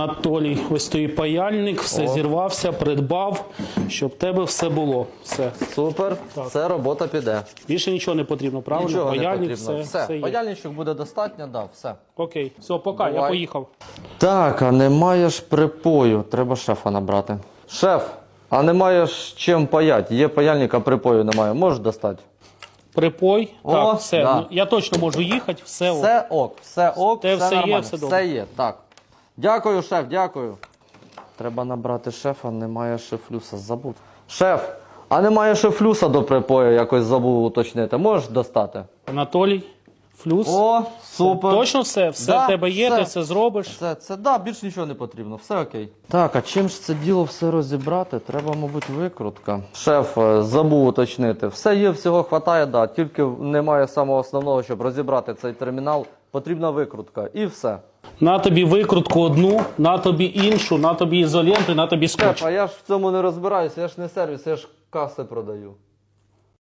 Анатолій, ось той паяльник, все О. зірвався, придбав, щоб в тебе все було. Все. Супер, це робота піде. Більше нічого не потрібно, правильно? Нічого не паяльник, потрібно. все, все, все є. паяльничок буде достатньо, да, все. Окей, все, пока, я Бувай. поїхав. Так, а немає ж припою. Треба шефа набрати. Шеф, а немає ж чим паять. Є паяльник, а припою немає. Можеш достати? Припой. О, так, все. да. Ну, я точно можу їхати, все. ок. Все ок, все ок, Те все, все є, нормально. все добре. все є. Так. Дякую, шеф, дякую. Треба набрати шефа, немає шефлюса, забув. Шеф, а немає шефлюса до припою, якось забув уточнити. Можеш достати? Анатолій, флюс. О, супер. Точно все? Все Да, в тебе є, все. ти все зробиш. Все, це да, більш нічого не потрібно, все окей. Так, а чим ж це діло все розібрати? Треба, мабуть, викрутка. Шеф, е, забув уточнити. Все є, всього хватає, да, тільки немає самого основного, щоб розібрати цей термінал. Потрібна викрутка. І все. На тобі викрутку одну, на тобі іншу, на тобі ізоленту, на тобі скотч. Шеф, а я ж в цьому не розбираюся, я ж не сервіс, я ж каси продаю.